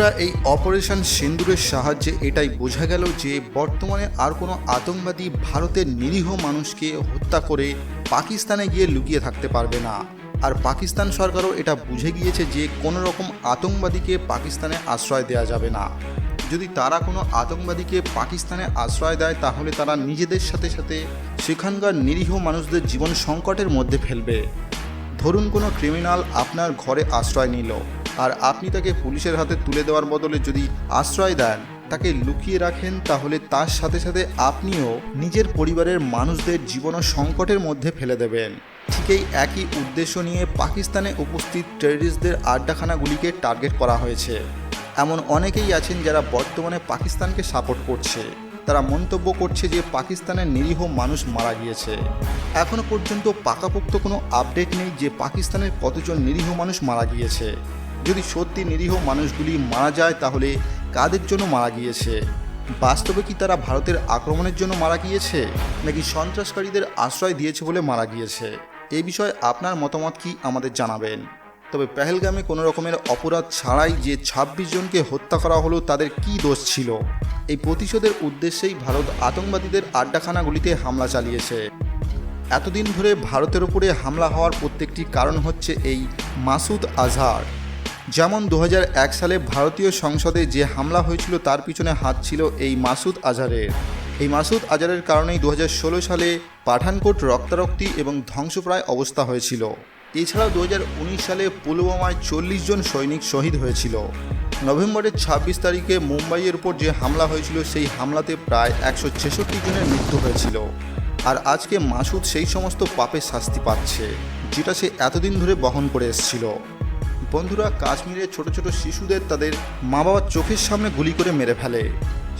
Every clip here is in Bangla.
বন্ধুরা, এই অপারেশন সিন্দুরের সাহায্যে এটাই বোঝা গেল যে বর্তমানে আর কোনো আতঙ্কবাদী ভারতের নিরীহ মানুষকে হত্যা করে পাকিস্তানে গিয়ে লুকিয়ে থাকতে পারবে না। আর পাকিস্তান সরকারও এটা বুঝে গিয়েছে যে কোনো রকম আতঙ্কবাদীকে পাকিস্তানে আশ্রয় দেওয়া যাবে না। যদি তারা কোনো আতঙ্কবাদীকে পাকিস্তানে আশ্রয় দেয়, তাহলে তারা নিজেদের সাথে সাথে সেখানকার নিরীহ মানুষদের জীবন সংকটের মধ্যে ফেলবে। ধরুন কোনো ক্রিমিনাল আপনার ঘরে আশ্রয় নিল। আর আপনি তাকে পুলিশের হাতে তুলে দেওয়ার বদলে যদি আশ্রয় দেন, তাকে লুকিয়ে রাখেন, তাহলে তার সাথে সাথে আপনিও নিজের পরিবারের মানুষদের জীবন সংকটের মধ্যে ফেলে দেবেন। ঠিক এই একই উদ্দেশ্য নিয়ে পাকিস্তানে উপস্থিত টেররিস্টদের আড্ডাখানাগুলিকে টার্গেট করা হয়েছে। এমন অনেকেই আছেন যারা বর্তমানে পাকিস্তানকে সাপোর্ট করছে। তারা মন্তব্য করছে যে পাকিস্তানের নিরীহ মানুষ মারা গিয়েছে। এখনও পর্যন্ত পাকাপোক্ত কোনো আপডেট নেই যে পাকিস্তানের কতজন নিরীহ মানুষ মারা গিয়েছে। যদি সত্যি নিরীহ মানুষগুলি মারা যায়, তাহলে কাদের জন্য মারা গিয়েছে? বাস্তবে কি তারা ভারতের আক্রমণের জন্য মারা গিয়েছে, নাকি সন্ত্রাসকারীদের আশ্রয় দিয়েছে বলে মারা গিয়েছে? এই বিষয়ে আপনার মতামত কি আমাদের জানাবেন। তবে পেহেলগামে কোনো রকমের অপরাধ ছাড়াই যে ২৬ জনকে হত্যা করা হলো, তাদের কি দোষ ছিল? এই প্রতিশোধের উদ্দেশ্যেই ভারত আতঙ্কবাদীদের আড্ডাখানাগুলিতে হামলা চালিয়েছে। এতদিন ধরে ভারতের উপরে হামলা হওয়ার প্রত্যেকটি কারণ হচ্ছে এই মাসুদ আজহার। যেমন দু হাজার এক সালে ভারতীয় সংসদে যে হামলা হয়েছিল তার পিছনে হাত ছিল এই মাসুদ আজহারের। এই মাসুদ আজহারের কারণেই দু হাজার ষোলো সালে পাঠানকোট রক্তারক্তি এবং ধ্বংসপ্রায় অবস্থা হয়েছিল। এছাড়াও দু সালে পুলওয়ামায় চল্লিশ জন সৈনিক শহীদ হয়েছিল। নভেম্বরের ২৬ তারিখে মুম্বাইয়ের উপর যে হামলা হয়েছিল, সেই হামলাতে প্রায় একশো ছেষট্টি জনের মৃত্যু হয়েছিল। আর আজকে মাসুদ সেই সমস্ত পাপের শাস্তি পাচ্ছে, যেটা সে এতদিন ধরে বহন করে এসেছিল। বন্ধুরা কাশ্মীরে ছোট ছোট শিশুদের তাদের মা বাবার চোখের সামনে গুলি করে মেরে ফেলে।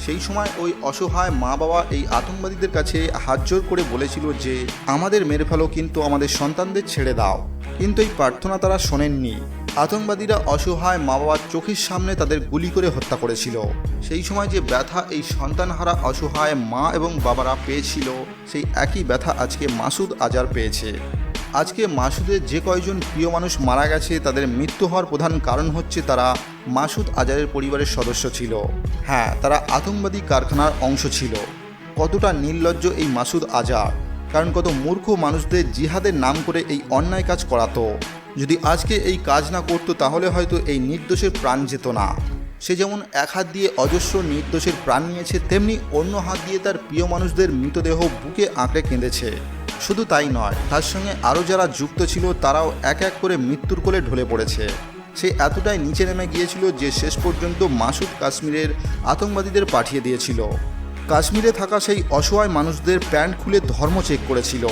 সেই সময় ওই অসহায় মা বাবা এই আতঙ্কবাদীদের কাছে হাত জোর করে বলেছিল যে, আমাদের মেরে ফেলো কিন্তু আমাদের সন্তানদের ছেড়ে দাও। কিন্তু এই প্রার্থনা তারা শোনেননি। আতঙ্কবাদীরা অসহায় মা বাবার চোখের সামনে তাদের গুলি করে হত্যা করেছিল। সেই সময় যে ব্যথা এই সন্তানহারা অসহায় মা এবং বাবারা পেয়েছিল, সেই একই ব্যথা আজকে মাসুদ আজার পেয়েছে। আজকে মাসুদের যে কয়জন প্রিয় মানুষ মারা গেছে, তাদের মৃত্যু হওয়ার প্রধান কারণ হচ্ছে তারা মাসুদ আজারের পরিবারের সদস্য ছিল। হ্যাঁ তারা আতঙ্কবাদী কারখানার অংশ ছিল। কতটা নির্লজ্জ এই মাসুদ আজার? কারণ কত মূর্খ মানুষদের জিহাদের নাম করে এই অন্যায় কাজ করাতো। যদি আজকে এই কাজ না করতো, তাহলে হয়তো এই নির্দোষের প্রাণ যেত না। সে যেমন এক হাত দিয়ে অজস্র নির্দোষের প্রাণ নিয়েছে, তেমনি অন্য হাত দিয়ে তার প্রিয় মানুষদের মৃতদেহ বুকে আঁকড়ে কেঁদেছে। শুধু তাই নয়, তার সঙ্গে আরও যারা যুক্ত ছিল, তারাও এক এক করে মৃত্যুর কোলে ঢলে পড়েছে। সে এতটাই নিচে নেমে গিয়েছিল যে শেষ পর্যন্ত মাসুদ কাশ্মীরের আতঙ্কবাদীদের পাঠিয়ে দিয়েছিল। কাশ্মীরে থাকা সেই অসহায় মানুষদের প্যান্ট খুলে ধর্ম চেক করেছিল।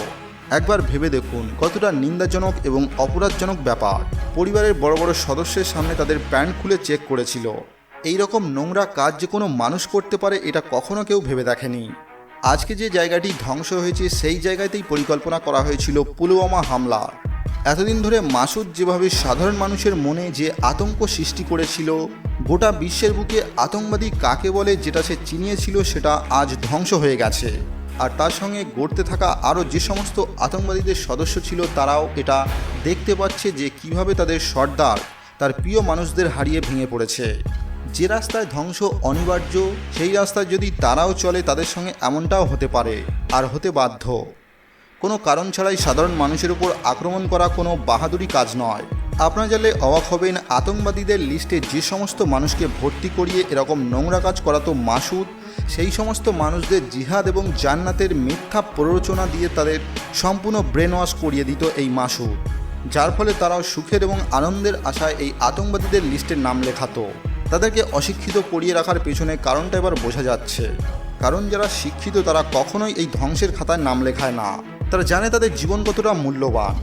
একবার ভেবে দেখুন কতটা নিন্দাজনক এবং অপরাধজনক ব্যাপার। পরিবারের বড় বড় সদস্যের সামনে তাদের প্যান্ট খুলে চেক করেছিল। এই রকম নোংরা কাজ যে কোনো মানুষ করতে পারে, এটা কখনো কেউ ভেবে দেখেনি। আজকে যে জায়গাটি ধ্বংস হয়েছে, সেই জায়গাতেই পরিকল্পনা করা হয়েছিল পুলওয়ামা হামলা। এতদিন ধরে মাসুদ যেভাবে সাধারণ মানুষের মনে যে আতঙ্ক সৃষ্টি করেছিল, গোটা বিশ্বের বুকে আতঙ্কবাদী কাকে বলে যেটা সে চিনিয়েছিল, সেটা আজ ধ্বংস হয়ে গেছে। আর তার সঙ্গে গড়তে থাকা আরও যে সমস্ত আতঙ্কবাদীদের সদস্য ছিল, তারাও এটা দেখতে পাচ্ছে যে কীভাবে তাদের সর্দার, তার প্রিয় মানুষদের হারিয়ে ভেঙে পড়েছে। যে রাস্তায় ধ্বংস অনিবার্য, সেই রাস্তায় যদি তারাও চলে, তাদের সঙ্গে এমনটাও হতে পারে, আর হতে বাধ্য। কোনো কারণ ছাড়াই সাধারণ মানুষের উপর আক্রমণ করা কোনো বাহাদুরি কাজ নয়। আপনারা জানলে অবাক হবেন, আতঙ্কবাদীদের লিস্টে যে সমস্ত মানুষকে ভর্তি করিয়ে এরকম নোংরা কাজ করাতো মাসুদ, সেই সমস্ত মানুষদের জিহাদ এবং জান্নাতের মিথ্যা প্ররোচনা দিয়ে তাদের সম্পূর্ণ ব্রেন ওয়াশ করিয়ে দিত এই মাসুদ, যার ফলে তারাও সুখের এবং আনন্দের আশায় এই আতঙ্কবাদীদের লিস্টের নাম লেখাতো। তাদেরকে অশিক্ষিত করিয়ে রাখার পেছনে কারণটা এবার বোঝা যাচ্ছে। কারণ যারা শিক্ষিত, তারা কখনোই এই ধ্বংসের খাতায় নাম লেখায় না। তারা জানে তাদের জীবন কতটা মূল্যবান।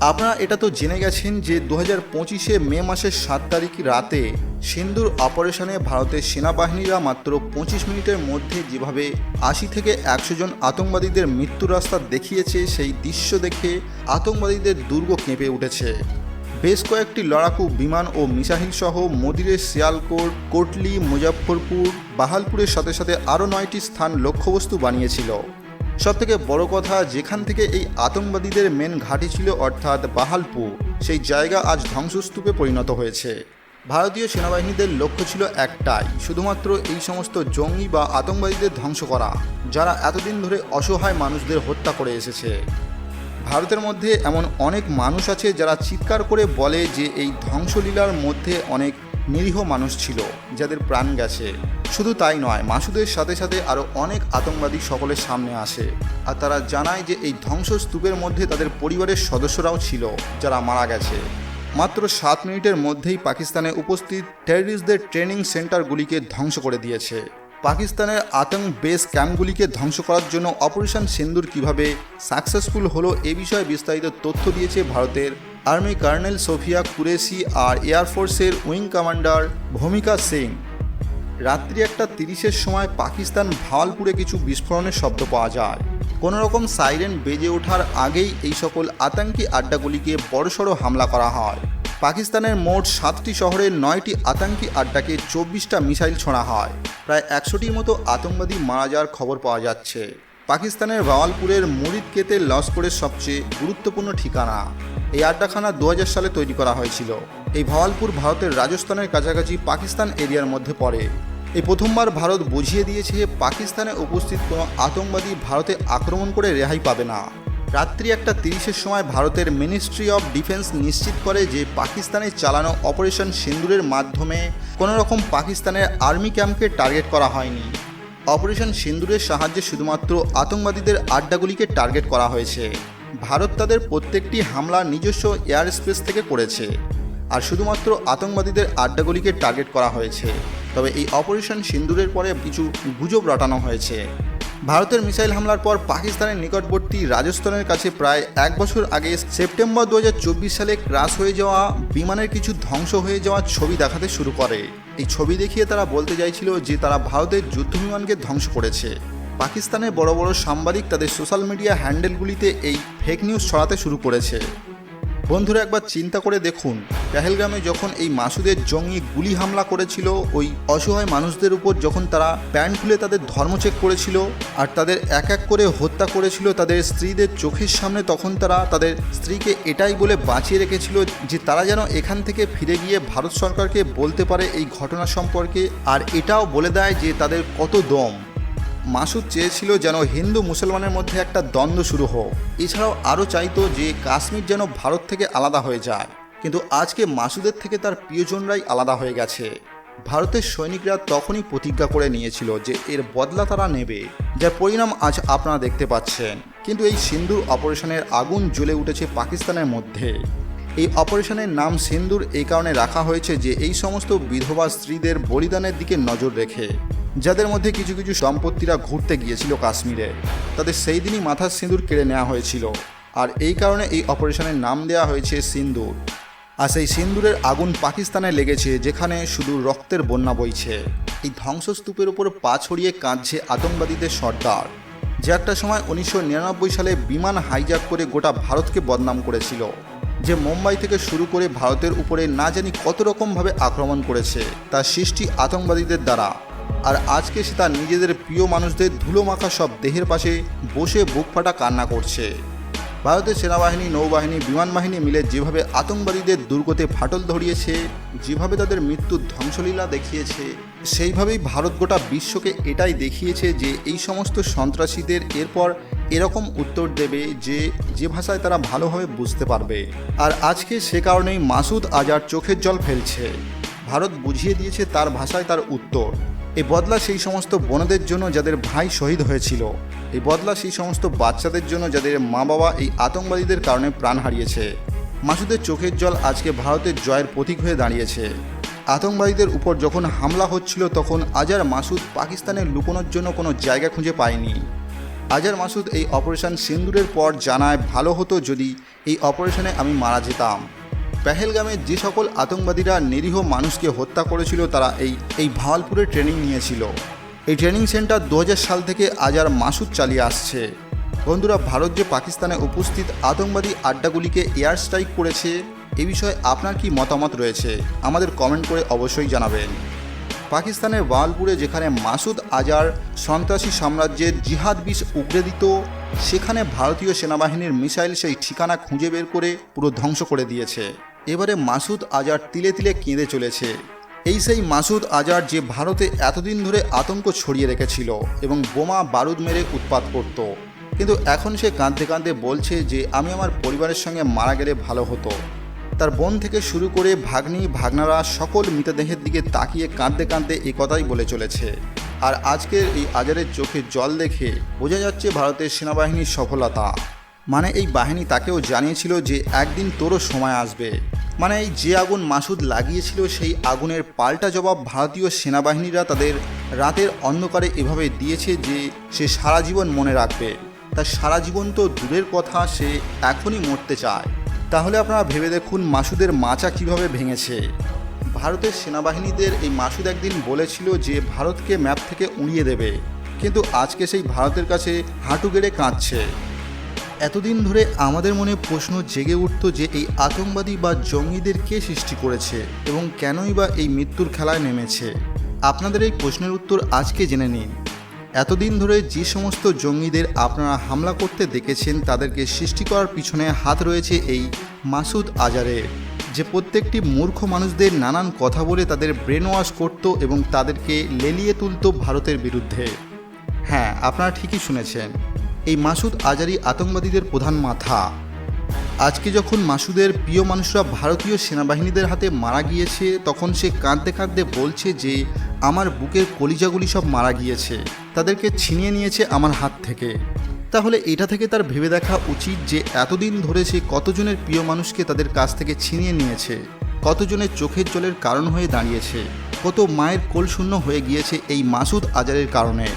আপনারা এটা তো জেনে গেছেন যে দু হাজার পঁচিশে মে মাসের সাত তারিখ রাতে সিন্দুর অপারেশনে ভারতের সেনাবাহিনীরা মাত্র পঁচিশ মিনিটের মধ্যে যেভাবে আশি থেকে একশো জন আতঙ্কবাদীদের মৃত্যুর রাস্তা দেখিয়েছে, সেই দৃশ্য দেখে আতঙ্কবাদীদের দুর্গ কেঁপে উঠেছে। বেশ কয়েকটি লড়াকু বিমান ও মিসাইল সহ মদিরের শিয়ালকোট, কোটলি মুজাফরপুর বাহালপুরের সাথে সাথে আরও নয়টি স্থান লক্ষ্যবস্তু বানিয়েছিল। সবথেকে বড় কথা, যেখান থেকে এই আতঙ্কবাদীদের মেন ঘাঁটি ছিল অর্থাৎ বাহালপুর, সেই জায়গা আজ ধ্বংসস্তূপে পরিণত হয়েছে। ভারতীয় সেনাবাহিনীদের লক্ষ্য ছিল একটাই, শুধুমাত্র এই সমস্ত জঙ্গি বা আতঙ্কবাদীদের ধ্বংস করা, যারা এতদিন ধরে অসহায় মানুষদের হত্যা করে এসেছে। ভারতের মধ্যে এমন অনেক মানুষ আছে যারা চিৎকার করে বলে যে এই ধ্বংসলীলার মধ্যে অনেক নিরীহ মানুষ ছিল, যাদের প্রাণ গেছে। শুধু তাই নয়, মাসুদের সাথে সাথে আরও অনেক আতঙ্কবাদী সকলের সামনে আসে। আর তারা জানায় যে এই ধ্বংসস্তূপের মধ্যে তাদের পরিবারের সদস্যরাও ছিল, যারা মারা গেছে। মাত্র সাত মিনিটের মধ্যেই পাকিস্তানে উপস্থিত টেররিস্টদের ট্রেনিং সেন্টারগুলিকে ধ্বংস করে দিয়েছে। পাকিস্তানের আতঙ্ক বেস ক্যাম্পগুলিকে ধ্বংস করার জন্য অপারেশন সিন্দুর কীভাবে সাকসেসফুল হলো এ বিষয়ে বিস্তারিত তথ্য দিয়েছে ভারতের আর্মি কর্নেল সোফিয়া কুরেশি আর এয়ারফোর্সের উইং কমান্ডার ভূমিকা সিং রাত্রি একটা তিরিশের সময় পাকিস্তান ভাওয়ালপুরে কিছু বিস্ফোরণের শব্দ পাওয়া যায়। কোনো রকম সাইরেন বেজে ওঠার আগেই এই সকল আতঙ্কি আড্ডাগুলিকে বড়সড় হামলা করা হয়। পাকিস্তানের মোট সাতটি শহরের নয়টি আতঙ্কি আড্ডাকে চব্বিশটা মিসাইল ছোঁড়া হয়। প্রায় একশোটির মতো আতঙ্কবাদী মারা যাওয়ার খবর পাওয়া যাচ্ছে। পাকিস্তানের ভাওয়ালপুরের মুরিদকেতে লস্করের সবচেয়ে গুরুত্বপূর্ণ ঠিকানা। এই আড্ডাখানা দু হাজার সালে তৈরি করা হয়েছিল। এই ভাওয়ালপুর ভারতের রাজস্থানের কাছাকাছি পাকিস্তান এরিয়ার মধ্যে পড়ে। এই প্রথমবার ভারত বুঝিয়ে দিয়েছে পাকিস্তানে উপস্থিত কোনো আতঙ্কবাদী ভারতে আক্রমণ করে রেহাই পাবে না। রাত্রি একটা তিরিশের সময় ভারতের মিনিস্ট্রি অফ ডিফেন্স নিশ্চিত করে যে পাকিস্তানে চালানো অপারেশন সিন্দুরের মাধ্যমে কোনো রকম পাকিস্তানের আর্মি ক্যাম্পকে টার্গেট করা হয়নি। অপারেশন সিন্দুরের সাহায্যে শুধুমাত্র আতঙ্কবাদীদের আড্ডাগুলিকে টার্গেট করা হয়েছে। ভারত তাদের প্রত্যেকটি হামলা নিজস্ব এয়ার স্পেস থেকে করেছে। আর শুধুমাত্র আতঙ্কবাদীদের আড্ডাগুলিকে টার্গেট করা হয়েছে। তবে এই অপারেশন সিন্দুরের পরে কিছু গুজব রটানো হয়েছে। ভারতের মিসাইল হামলার পর পাকিস্তানের নিকটবর্তী রাজস্থানের কাছে প্রায় এক বছর আগে সেপ্টেম্বর দু হাজার চব্বিশ সালে ক্রাশ হয়ে যাওয়া, বিমানের কিছু ধ্বংস হয়ে যাওয়া ছবি দেখাতে শুরু করে। এই ছবি দেখিয়ে তারা বলতে চাইছিল যে তারা ভারতের যুদ্ধ বিমানকে ধ্বংস করেছে। পাকিস্তানের বড় বড় সাংবাদিক তাদের সোশ্যাল মিডিয়া হ্যান্ডেলগুলিতে এই ফেক নিউজ ছড়াতে শুরু করেছে। বন্ধুরা একবার চিন্তা করে দেখুন, পেহেলগামে যখন এই মাসুদের জঙ্গি গুলি হামলা করেছিল, ওই অসহায় মানুষদের উপর যখন তারা প্যান্ট খুলে তাদের ধর্ম চেক করেছিল আর তাদের এক এক করে হত্যা করেছিল তাদের স্ত্রীদের চোখের সামনে, তখন তারা তাদের স্ত্রীকে এটাই বলে বাঁচিয়ে রেখেছিল যে তারা যেন এখান থেকে ফিরে গিয়ে ভারত সরকারকে বলতে পারে এই ঘটনা সম্পর্কে। আর এটাও বলে দেয় যে তাদের কত দম। মাসুদ চেয়েছিল যেন হিন্দু মুসলমানের মধ্যে একটা দ্বন্দ্ব শুরু হোক। এছাড়াও আরও চাইতো যে কাশ্মীর যেন ভারত থেকে আলাদা হয়ে যায়। কিন্তু আজকে মাসুদের থেকে তার প্রিয়জনরাই আলাদা হয়ে গেছে। ভারতের সৈনিকরা তখনই প্রতিজ্ঞা করে নিয়েছিল যে এর বদলা তারা নেবে, যার পরিণাম আজ আপনারা দেখতে পাচ্ছেন। কিন্তু এই সিন্দুর অপারেশনের আগুন জ্বলে উঠেছে পাকিস্তানের মধ্যে। এই অপারেশনের নাম সিন্দুর এই কারণে রাখা হয়েছে যে এই সমস্ত বিধবা স্ত্রীদের বলিদানের দিকে নজর রেখে। যাদের মধ্যে কিছু কিছু সম্পত্তিরা ঘুরতে গিয়েছিল কাশ্মীরে, তাদের সেই দিনই মাথার সিঁদুর কেড়ে নেওয়া হয়েছিল। আর এই কারণে এই অপারেশনের নাম দেওয়া হয়েছে সিন্দুর। আর সেই সিন্দুরের আগুন পাকিস্তানে লেগেছে, যেখানে শুধু রক্তের বন্যা বইছে। এই ধ্বংসস্তূপের উপর পা ছড়িয়ে কাঁদছে আতঙ্কবাদীদের সর্দার, যে একটা সময় উনিশশো নিরানব্বই সালে বিমান হাইজ্যাক করে গোটা ভারতকে বদনাম করেছিল, যে মুম্বাই থেকে শুরু করে ভারতের উপরে না জানি কত রকমভাবে আক্রমণ করেছে, তার সৃষ্টি আতঙ্কবাদীদের দ্বারা। আর আজকে সে তার নিজেদের প্রিয় মানুষদের ধুলো মাখা সব দেহের পাশে বসে বুক ফাটা কান্না করছে। ভারতের সেনাবাহিনী, নৌবাহিনী বিমান বাহিনী মিলে যেভাবে আতঙ্কবাদীদের দুর্গতে ফাটল ধরিয়েছে, যেভাবে তাদের মৃত্যুর ধ্বংসলীলা দেখিয়েছে, সেইভাবেই ভারত গোটা বিশ্বকে এটাই দেখিয়েছে যে এই সমস্ত সন্ত্রাসীদের এরপর এরকম উত্তর দেবে যে যে ভাষায় তারা ভালোভাবে বুঝতে পারবে। আর আজকে সে কারণেই মাসুদ আজার চোখের জল ফেলছে। ভারত বুঝিয়ে দিয়েছে তার ভাষায় তার উত্তর। এই বদলা সেই সমস্ত বোনদের জন্য যাদের ভাই শহীদ হয়েছিল। এই বদলা সেই সমস্ত বাচ্চাদের জন্য যাদের মা বাবা এই আতঙ্কবাদীদের কারণে প্রাণ হারিয়েছে। মাসুদের চোখের জল আজকে ভারতের জয়ের প্রতীক হয়ে দাঁড়িয়েছে। আতঙ্কবাদীদের উপর যখন হামলা হচ্ছিল, তখন আজার মাসুদ পাকিস্তানের লুকোনোর জন্য কোনো জায়গা খুঁজে পায়নি। আজার মাসুদ এই অপারেশন সিন্দুরের পর জানায়, ভালো হতো যদি এই অপারেশনে আমি মারা যেতাম। পেহেলগামে যে সকল আতঙ্কবাদীরা নিরীহ মানুষকে হত্যা করেছিল, তারা এই এই ভাওয়ালপুরে ট্রেনিং নিয়েছিল। এই ট্রেনিং সেন্টার দু হাজার সাল থেকে আজার মাসুদ চালিয়ে আসছে। বন্ধুরা, ভারত যে পাকিস্তানে উপস্থিত আতঙ্কবাদী আড্ডাগুলিকে এয়ার স্ট্রাইক করেছে, এ বিষয়ে আপনার কি মতামত রয়েছে? আমাদের কমেন্ট করে অবশ্যই জানাবেন। পাকিস্তানের বালপুরে যেখানে মাসুদ আজার সন্ত্রাসী সাম্রাজ্যের জিহাদ বিষ উগড়ে দিত সেখানে ভারতীয় সেনাবাহিনীর মিসাইল সেই ঠিকানা খুঁজে বের করে পুরো ধ্বংস করে দিয়েছে। এবারে মাসুদ আজার তিলে তিলে কেঁদে চলেছে। এই সেই মাসুদ আজার যে ভারতে এতদিন ধরে আতঙ্ক ছড়িয়ে রেখেছিল এবং বোমা বারুদ মেরে উৎপাত করত। কিন্তু এখন সে কাঁদতে কাঁদতে বলছে যে, আমি আমার পরিবারের সঙ্গে মারা গেলে ভালো হতো। তার বোন থেকে শুরু করে ভাগ্নি, ভাগনারা সকল মৃতদেহের দিকে তাকিয়ে কাঁদতে কাঁদতে এই কথাই বলে চলেছে। আর আজকের এই আজারের চোখে জল দেখে বোঝা যাচ্ছে ভারতের সেনাবাহিনীর সফলতা। মানে এই বাহিনী তাকেও জানিয়েছিল যে, একদিন তোরও সময় আসবে। মানে যে আগুন মাসুদ লাগিয়েছিল, সেই আগুনের পাল্টা জবাব ভারতীয় সেনাবাহিনীরা তাদের রাতের অন্ধকারে এভাবে দিয়েছে যে সে সারা জীবন মনে রাখবে। তার সারা জীবন তো দূরের কথা, সে এখনই মরতে চায়। তাহলে আপনারা ভেবে দেখুন মাসুদের মাচা কীভাবে ভেঙেছে। ভারতের সেনাবাহিনীদের এই মাসুদ একদিন বলেছিল যে ভারতকে ম্যাপ থেকে উড়িয়ে দেবে, কিন্তু আজকে সেই ভারতের কাছে হাঁটু গেড়ে কাঁদছে। এতদিন ধরে আমাদের মনে প্রশ্ন জেগে উঠত যে এই আতঙ্কবাদী বা জঙ্গিদের কে সৃষ্টি করেছে এবং কেনই বা এই মৃত্যুর খেলায় নেমেছে? আপনাদের এই প্রশ্নের উত্তর আজকে জেনে নিন। এতদিন ধরে যে সমস্ত জঙ্গিদের আপনারা হামলা করতে দেখেছেন, তাদেরকে সৃষ্টি করার পিছনে হাত রয়েছে এই মাসুদ আজারের, যে প্রত্যেকটি মূর্খ মানুষদের নানান কথা বলে তাদের ব্রেন ওয়াশ করত এবং তাদেরকে লেলিয়ে তুলতো ভারতের বিরুদ্ধে। হ্যাঁ আপনারা ঠিকই শুনেছেন। এই মাসুদ আজারি আতঙ্কবাদীদের প্রধান মাথা। আজকে যখন মাসুদের প্রিয় মানুষরা ভারতীয় সেনাবাহিনীদের হাতে মারা গিয়েছে, তখন সে কাঁদতে কাঁদতে বলছে যে, আমার বুকের কলিজাগুলি সব মারা গিয়েছে। তাদেরকে ছিনিয়ে নিয়েছে আমার হাত থেকে। তাহলে এটা থেকে তার ভেবে দেখা উচিত যে, এতদিন ধরে সে কতজনের প্রিয় মানুষকে তাদের কাছ থেকে ছিনিয়ে নিয়েছে, কতজনের চোখের জলের কারণ হয়ে দাঁড়িয়েছে, কত মায়ের কোলশূন্য হয়ে গিয়েছে এই মাসুদ আজারের কারণে।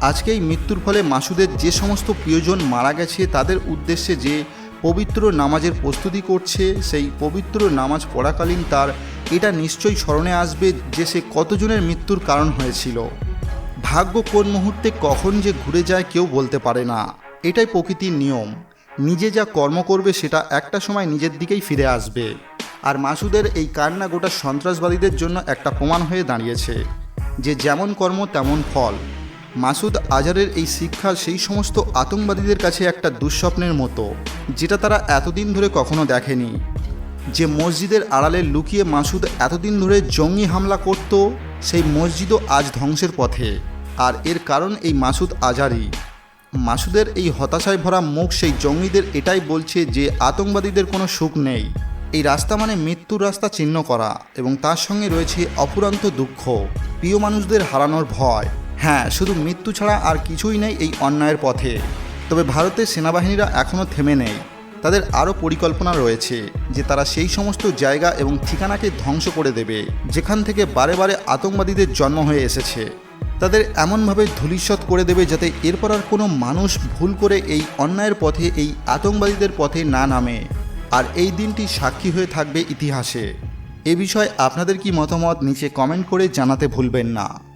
আজকে এই মৃত্যুর ফলে মাসুদের যে সমস্ত প্রিয়জন মারা গেছে, তাদের উদ্দেশ্যে যে পবিত্র নামাজের প্রস্তুতি করছে, সেই পবিত্র নামাজ পড়াকালীন তার এটা নিশ্চয়ই স্মরণে আসবে যে সে কতজনের মৃত্যুর কারণ হয়েছিল। ভাগ্য কোন মুহূর্তে কখন যে ঘুরে যায় কেউ বলতে পারে না। এটাই প্রকৃতির নিয়ম। নিজে যা কর্ম করবে সেটা একটা সময় নিজের দিকেই ফিরে আসবে। আর মাসুদের এই কান্না গোটা সন্ত্রাসবাদীদের জন্য একটা প্রমাণ হয়ে দাঁড়িয়েছে যে যেমন কর্ম তেমন ফল। মাসুদ আজারের এই শিক্ষা সেই সমস্ত আতঙ্কবাদীদের কাছে একটা দুঃস্বপ্নের মতো, যেটা তারা এতদিন ধরে কখনো দেখেনি। যে মসজিদের আড়ালে লুকিয়ে মাসুদ এতদিন ধরে জঙ্গি হামলা করত, সেই মসজিদও আজ ধ্বংসের পথে। আর এর কারণ এই মাসুদ আজারি মাসুদের এই হতাশায় ভরা মুখ সেই জঙ্গিদের এটাই বলছে যে আতঙ্কবাদীদের কোনো সুখ নেই। এই রাস্তা মানে মৃত্যুর রাস্তা চিহ্ন করা এবং তার সঙ্গে রয়েছে অপুরান্ত দুঃখ, প্রিয় মানুষদের হারানোর ভয়। হ্যাঁ শুধু মৃত্যু ছাড়া আর কিছুই নেই এই অন্যায়ের পথে। তবে ভারতের সেনাবাহিনীরা এখনও থেমে নেই। তাদের আরও পরিকল্পনা রয়েছে যে তারা সেই সমস্ত জায়গা এবং ঠিকানাকে ধ্বংস করে দেবে, যেখান থেকে বারে বারে আতঙ্কবাদীদের জন্ম হয়ে এসেছে। তাদের এমনভাবে ধূলিস্বৎ করে দেবে যাতে এরপর আর কোনো মানুষ ভুল করে এই অন্যায়ের পথে, এই আতঙ্কবাদীদের পথে না নামে। আর এই দিনটি সাক্ষী হয়ে থাকবে ইতিহাসে। এ বিষয়ে আপনাদের কি মতামত, নিচে কমেন্ট করে জানাতে ভুলবেন না।